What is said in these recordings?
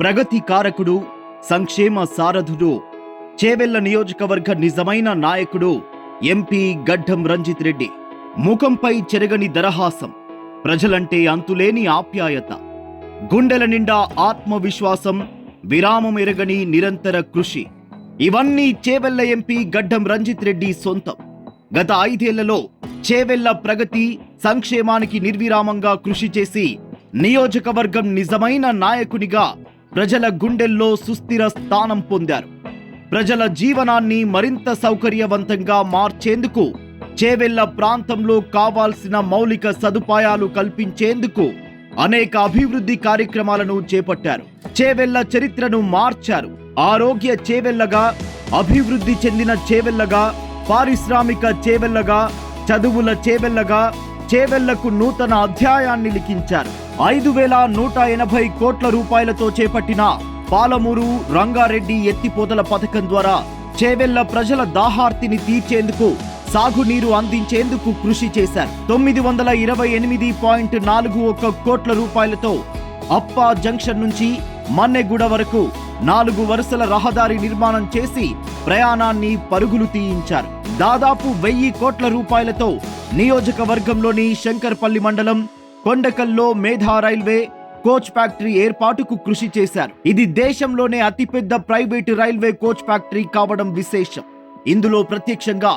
ప్రగతి కారకుడు సంక్షేమ సారథుడు చేవెళ్ళ నియోజకవర్గ నిజమైన నాయకుడు ఎంపీ గడ్డం రంజిత్ రెడ్డి. ముఖంపై చెరగని దరహాసం ప్రజలంటే అంతులేని ఆప్యాయత. గుండెల నిండా ఆత్మవిశ్వాసం విరామం ఎరగని నిరంతర కృషి. ఇవన్నీ చేవెళ్ళ ఎంపీ గడ్డం రంజిత్ రెడ్డి సొంతం. గత ఐదేళ్ళలో చేవెళ్ళ ప్రగతి సంక్షేమానికి నిర్విరామంగా కృషి చేసి నియోజకవర్గం నిజమైన నాయకునిగా ప్రజల గుండెల్లో సుస్థిర స్థానం పొందారు. ప్రజల జీవనాన్ని మరింత సౌకర్యవంతంగా మార్చేందుకు చేవెళ్ళ ప్రాంతంలో కావాల్సిన మౌలిక సదుపాయాలు కల్పించేందుకు అనేక అభివృద్ధి కార్యక్రమాలను చేపట్టారు. చేవెళ్ళ చరిత్రను మార్చారు. ఆరోగ్య చేవెళ్ళగా అభివృద్ధి చెందిన చేవెళ్ళగా పారిశ్రామిక చేవెళ్ళగా చదువుల చేవెళ్ళగా చేవెళ్ళకు నూతన అధ్యాయాన్ని లిఖించారు. ఐదు వేల నూట ఎనభై కోట్ల రూపాయలతో చేపట్టిన పాలమూరు రంగారెడ్డి ఎత్తిపోతల పథకం ద్వారా చేవెళ్ళ ప్రజల దాహార్తిని తీర్చేందుకు సాగునీరు అందించేందుకు కృషి చేశారు. తొమ్మిది వందల ఇరవై ఎనిమిది పాయింట్ నాలుగు ఒక్క కోట్ల రూపాయలతో అప్పా జంక్షన్ నుంచి మన్నెగూడ వరకు నాలుగు వరుసల రహదారి నిర్మాణం చేసి ప్రయాణాన్ని పరుగులు తీయించారు. దాదాపు వెయ్యి కోట్ల రూపాయలతో నియోజకవర్గంలోని శంకర్పల్లి మండలం కొండకల్లో మేధా రైల్వే కోచ్ ఫ్యాక్టరీ ఏర్పాటుకు కృషి చేశారు. ఇది దేశంలోనే అతిపెద్ద ప్రైవేటు రైల్వే కోచ్ ఫ్యాక్టరీ కావడం విశేషం. ఇందులో ప్రత్యక్షంగా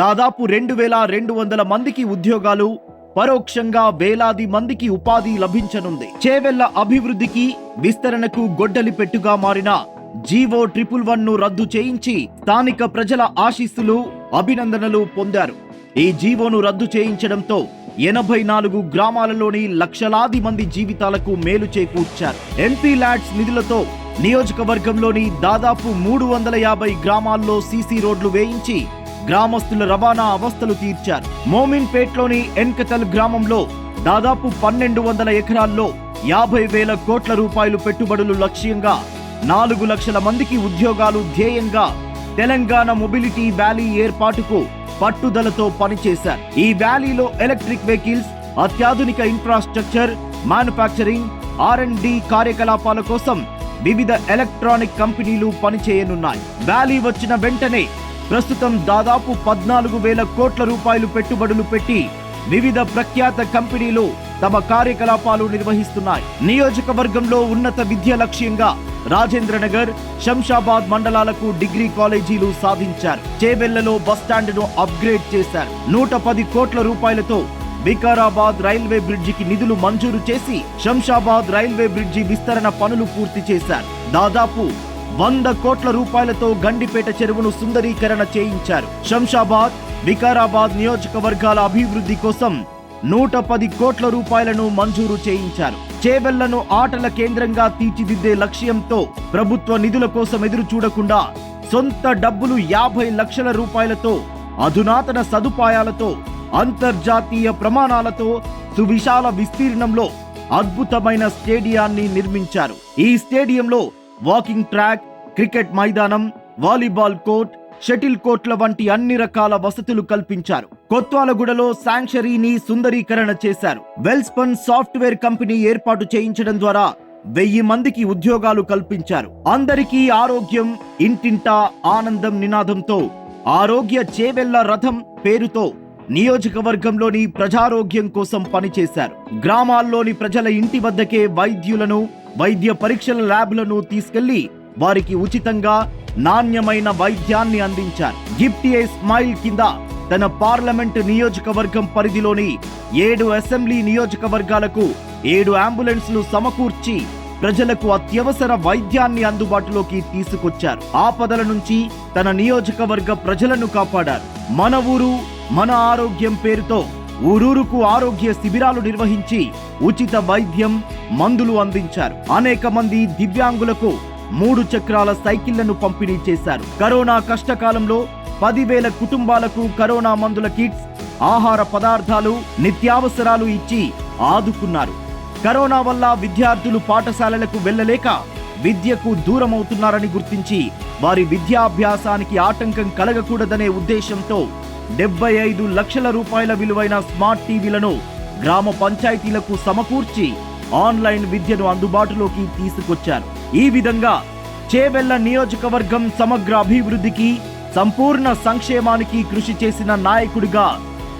దాదాపు రెండు వేల రెండు వందల మందికి ఉద్యోగాలు పరోక్షంగా వేలాది మందికి ఉపాధి లభించనుంది. చేవెళ్ళ అభివృద్ధికి విస్తరణకు గొడ్డలి పెట్టుగా మారిన జీవో ట్రిపుల్ వన్ను రద్దు చేయించి స్థానిక ప్రజల ఆశీస్సులు అభినందనలు పొందారు. ఈ జీవోను రద్దు చేయించడంతో ఎనభై నాలుగు గ్రామాలలోని లక్షలాది మంది జీవితాలకు మేలు చేకూర్చారు. ఎంపీ ల్యాడ్స్ నిధులతో నియోజకవర్గంలోని దాదాపు మూడు వందల యాభై గ్రామాల్లో సీసీ రోడ్లు వేయించి గ్రామస్తుల రవాణా అవస్థలు తీర్చారు. మోమిన్పేట్లోని ఎన్కతల్ గ్రామంలో దాదాపు పన్నెండు వందల ఎకరాల్లో యాభై వేల కోట్ల రూపాయలు పెట్టుబడులు లక్ష్యంగా నాలుగు లక్షల మందికి ఉద్యోగాలు ధ్యేయంగా తెలంగాణ మొబిలిటీ వ్యాలీ ఏర్పాటుకు పట్టుదలతో పనిచేశారు. ఈ వ్యాలీలో ఎలక్ట్రిక్ వెహికల్స్ అత్యాధునిక infrastructure manufacturing R and D కార్యకలాపాల కోసం వివిధ ఎలక్ట్రానిక్ కంపెనీలు పనిచేయనున్నాయి. వ్యాలీ వచ్చిన వెంటనే ప్రస్తుతం దాదాపు పద్నాలుగు వేల కోట్ల రూపాయలు పెట్టుబడులు పెట్టి వివిధ ప్రఖ్యాత కంపెనీలు తమ కార్యకలాపాలు నిర్వహిస్తున్నాయి. నియోజకవర్గంలో ఉన్నత విద్య లక్ష్యంగా రాజేంద్ర నగర్ శంషాబాద్ మండలాలకు డిగ్రీ కాలేజీలు సాధించారు. చేవెళ్ళలో బస్టాండ్ను అప్గ్రేడ్ చేశారు. నూట పది కోట్ల రూపాయలతో వికారాబాద్ రైల్వే బ్రిడ్జికి నిధులు మంజూరు చేసి శంషాబాద్ రైల్వే బ్రిడ్జి విస్తరణ పనులు పూర్తి చేశారు. దాదాపు వంద కోట్ల రూపాయలతో గండిపేట చెరువును సుందరీకరణ చేయించారు. శంషాబాద్ వికారాబాద్ నియోజకవర్గాల అభివృద్ధి కోసం నూట పది కోట్ల రూపాయలను మంజూరు చేయించారు. చేవెళ్ళను ఆటల కేంద్రంగా తీర్చిదిద్దే లక్ష్యంతో ప్రభుత్వ నిధుల కోసం ఎదురు చూడకుండా సొంత డబ్బులు యాభై లక్షల రూపాయలతో అధునాతన సదుపాయాలతో అంతర్జాతీయ ప్రమాణాలతో సువిశాల విస్తీర్ణంలో అద్భుతమైన స్టేడియాన్ని నిర్మించారు. ఈ స్టేడియంలో వాకింగ్ ట్రాక్ క్రికెట్ మైదానం వాలీబాల్ కోర్ట్ షటిల్ కోర్ట్ల వంటి అన్ని రకాల వసతులు కల్పించారు. కొత్వాలగూడలో శాంక్షరీని సుందరీకరణ చేశారు. వెల్స్పన్ సాఫ్ట్వేర్ కంపెనీ ఏర్పాటు చేయించడం ద్వారా వెయ్యి మందికి ఉద్యోగాలు కల్పించారు. అందరికీ ఆరోగ్యం ఇంటింటా ఆనందం నినాదంతో ఆరోగ్య చేవెళ్ళ రథం పేరుతో నియోజకవర్గంలోని ప్రజారోగ్యం కోసం పనిచేశారు. గ్రామాల్లోని ప్రజల ఇంటి వద్దకే వైద్యులను వైద్య పరీక్షల ల్యాబ్లను తీసుకెళ్ళి వారికి ఉచితంగా నాణ్యమైన వైద్యాన్ని అందించారు. గిఫ్ట్ స్మైల్ కింద తన పార్లమెంట్ నియోజకవర్గం పరిధిలోని ఏడు అసెంబ్లీ నియోజకవర్గాలకు ఏడు అంబులెన్స్లు సమకూర్చి ప్రజలకు అత్యవసర వైద్యాన్ని అందుబాటులోకి తీసుకొచ్చారు. ఆపదల నుంచి తన నియోజకవర్గ ప్రజలను కాపాడారు. మన ఊరు మన ఆరోగ్యం పేరుతో ఊరూరుకు ఆరోగ్య శిబిరాలు నిర్వహించి ఉచిత వైద్యం మందులు అందించారు. అనేక మంది దివ్యాంగులకు మూడు చక్రాల సైకిళ్ళను పంపిణీ చేశారు. కరోనా కష్టకాలంలో పదివేల కుటుంబాలకు కరోనా మందుల కిట్స్ ఆహార పదార్థాలు నిత్యావసరాలు ఇచ్చి ఆదుకున్నారు. కరోనా వల్ల విద్యార్థులు పాఠశాలలకు వెళ్ళలేక విద్యకు దూరమవుతున్నారని గుర్తించి వారి విద్యాభ్యాసానికి ఆటంకం కలగకూడదనే ఉద్దేశంతో డెబ్బై ఐదు లక్షల రూపాయల విలువైన స్మార్ట్ టీవీలను గ్రామ పంచాయతీలకు సమకూర్చి ఆన్లైన్ విద్యను అందుబాటులోకి తీసుకొచ్చారు. ఈ విధంగా చేవెళ్ళ నియోజకవర్గం సమగ్ర అభివృద్ధికి సంపూర్ణ సంక్షేమానికి కృషి చేసిన నాయకుడిగా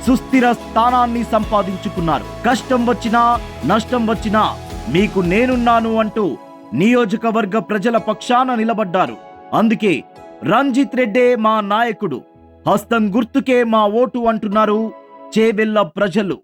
సుస్థిర స్థానాన్ని సంపాదించుకున్నారు. కష్టం వచ్చినా నష్టం వచ్చినా మీకు నేనున్నాను అంటూ నియోజకవర్గ ప్రజల పక్షాన నిలబడ్డారు. అందుకే రంజిత్ రెడ్డే మా నాయకుడు హస్తం గుర్తుకే మా ఓటు అంటున్నారు చేవెళ్ళ ప్రజలు.